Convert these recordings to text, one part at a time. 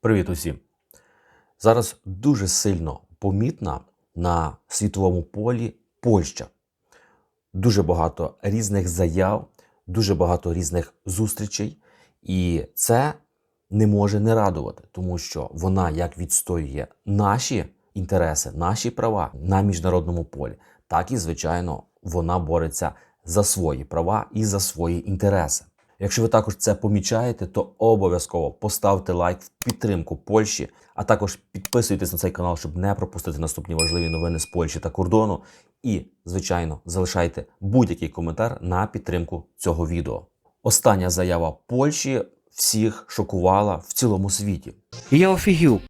Привіт усім! Зараз дуже сильно помітна на світовому полі Польща. Дуже багато різних заяв, дуже багато різних зустрічей, і це не може не радувати, тому що вона як відстоює наші інтереси, наші права на міжнародному полі, так і, звичайно, вона бореться за свої права і за свої інтереси. Якщо ви також це помічаєте, то обов'язково поставте лайк в підтримку Польщі, а також підписуйтесь на цей канал, щоб не пропустити наступні важливі новини з Польщі та кордону. І, звичайно, залишайте будь-який коментар на підтримку цього відео. Остання заява Польщі всіх шокувала в цілому світі. Я офігів.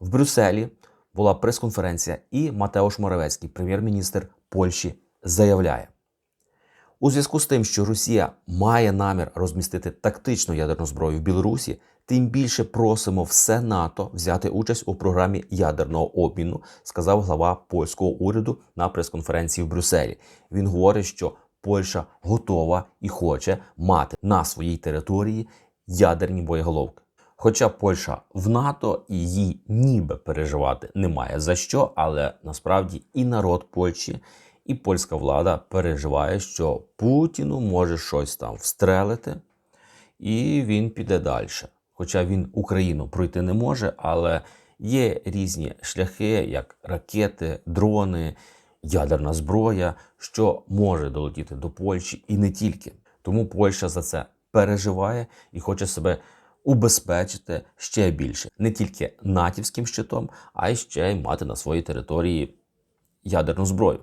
В Брюсселі була прес-конференція, і Матеуш Моравецький, прем'єр-міністр Польщі, заявляє: у зв'язку з тим, що Росія має намір розмістити тактичну ядерну зброю в Білорусі, тим більше просимо все НАТО взяти участь у програмі ядерного обміну, сказав глава польського уряду на прес-конференції в Брюсселі. Він говорить, що Польща готова і хоче мати на своїй території ядерні боєголовки. Хоча Польща в НАТО і їй ніби переживати немає за що, але насправді і народ Польщі, і польська влада переживає, що Путіну може щось там встрелити, і він піде далі. Хоча він Україну пройти не може, але є різні шляхи, як ракети, дрони, ядерна зброя, що може долетіти до Польщі і не тільки. Тому Польща за це переживає і хоче себе убезпечити ще більше, не тільки натівським щитом, а й ще й мати на своїй території ядерну зброю.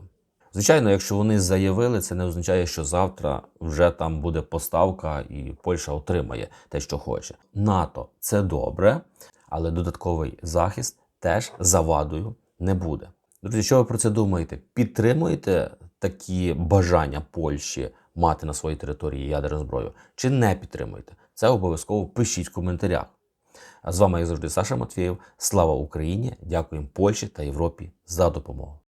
Звичайно, якщо вони заявили, це не означає, що завтра вже там буде поставка і Польща отримає те, що хоче. НАТО це добре, але додатковий захист теж завадою не буде. Друзі, що ви про це думаєте? Підтримуєте такі бажання Польщі мати на своїй території ядерну зброю? Чи не підтримуєте? Це обов'язково пишіть в коментарях. А з вами, як завжди, Саша Матвєєв. Слава Україні! Дякуємо Польщі та Європі за допомогу.